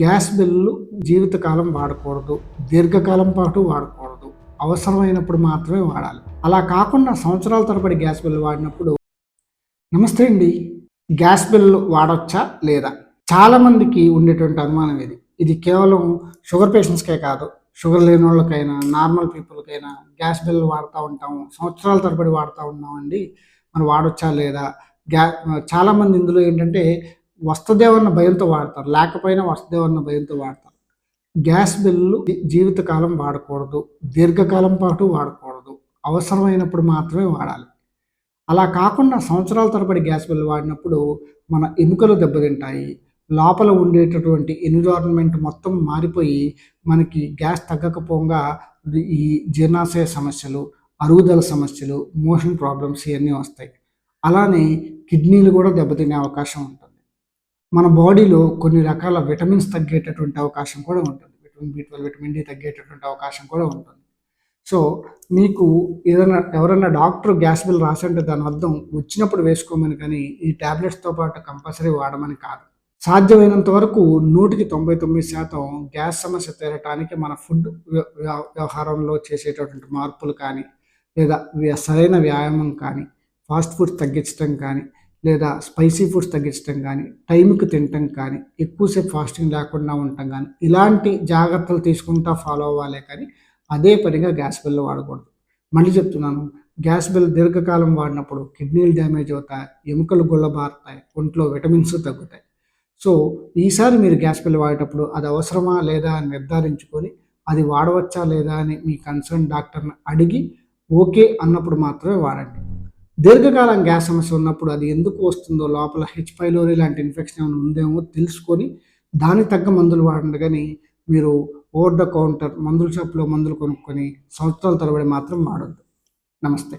Gas bill జీవితకాలం వాడకూడదు దీర్ఘకాలం పాటు వాడకూడదు అవసరమైనప్పుడు మాత్రమే వాడాలి. అలా కాకుండా సంవత్సరాల తరబడి గ్యాస్ బిల్లు వాడినప్పుడు నమస్తే అండి గ్యాస్ బిల్లు వాడొచ్చా లేదా? చాలామందికి ఉండేటువంటి అనుమానం ఇది. ఇది కేవలం షుగర్ పేషెంట్స్కే కాదు షుగర్ లేని వాళ్ళకైనా నార్మల్ పీపుల్కైనా గ్యాస్ బిల్లు వాడుతూ ఉంటాము సంవత్సరాల తరబడి వాడుతూ ఉన్నామండి. మనం వాడొచ్చా లేదా? గ్యా చాలామంది ఇందులో ఏంటంటే వస్తదేవన్న భయంతో వాడతారు. లేకపోయినా వస్తదేవన్న భయంతో వాడతారు. గ్యాస్ బిల్లు జీవితకాలం వాడకూడదు. దీర్ఘకాలం పాటు వాడకూడదు. అవసరమైనప్పుడు మాత్రమే వాడాలి. అలా కాకుండా సంవత్సరాల తరబడి గ్యాస్ బిల్లు వాడినప్పుడు మన ఎముకలు దెబ్బతింటాయి. లోపల ఉండేటటువంటి ఎన్విరాన్మెంట్ మొత్తం మారిపోయి మనకి గ్యాస్ తగ్గకపోగా ఈ జీర్ణాశయ సమస్యలు అరుగుదల సమస్యలు మోషన్ ప్రాబ్లమ్స్ ఇవన్నీ వస్తాయి. అలానే కిడ్నీలు కూడా దెబ్బతినే అవకాశం ఉంటుంది. మన బాడీలో కొన్ని రకాల విటమిన్స్ తగ్గేటటువంటి అవకాశం కూడా ఉంటుంది. Vitamin B twelve vitamin D తగ్గేటటువంటి అవకాశం కూడా ఉంటుంది. సో మీకు ఏదైనా ఎవరైనా డాక్టర్ గ్యాస్ బిల్ రాసంటే దాని అర్థం వచ్చినప్పుడు వేసుకోమని కానీ ఈ ట్యాబ్లెట్స్తో పాటు కంపల్సరీ వాడమని కాదు. సాధ్యమైనంత వరకు నూటికి తొంభై తొమ్మిది శాతం గ్యాస్ సమస్య తీరటానికి మన ఫుడ్ వ్యవహారంలో చేసేటటువంటి మార్పులు కానీ లేదా సరైన వ్యాయామం కానీ ఫాస్ట్ ఫుడ్ తగ్గించడం కానీ లేదా స్పైసీ ఫుడ్స్ తగ్గించడం కానీ టైంకి తినటం కానీ ఎక్కువసేపు ఫాస్టింగ్ లేకుండా ఉండటం కానీ ఇలాంటి జాగ్రత్తలు తీసుకుంటా ఫాలో అవ్వాలే కానీ అదే పనిగా గ్యాస్ బిల్ వాడకూడదు. మళ్ళీ చెప్తున్నాను గ్యాస్ బిల్ దీర్ఘకాలం వాడినప్పుడు కిడ్నీలు డ్యామేజ్ అవుతాయి ఎముకలు గుళ్ళబారుతాయి ఒంట్లో విటమిన్స్ తగ్గుతాయి. సో ఈసారి మీరు గ్యాస్ బిల్ వాడేటప్పుడు అది అవసరమా లేదా అని నిర్ధారించుకొని అది వాడవచ్చా లేదా అని మీ కన్సర్న్ డాక్టర్ని అడిగి ఓకే అన్నప్పుడు మాత్రమే వాడండి. దీర్ఘకాలం గ్యాస్ సమస్య ఉన్నప్పుడు అది ఎందుకు వస్తుందో లోపల హెచ్ పైలోరీ లాంటి ఇన్ఫెక్షన్ ఏమైనా ఉందేమో తెలుసుకొని దానికి తగ్గ మందులు వాడండి. కానీ మీరు ఓవర్ ద కౌంటర్ మందుల షాప్లో మందులు కొనుక్కొని సంవత్సరాల తరబడి మాత్రం వాడద్దు. నమస్తే.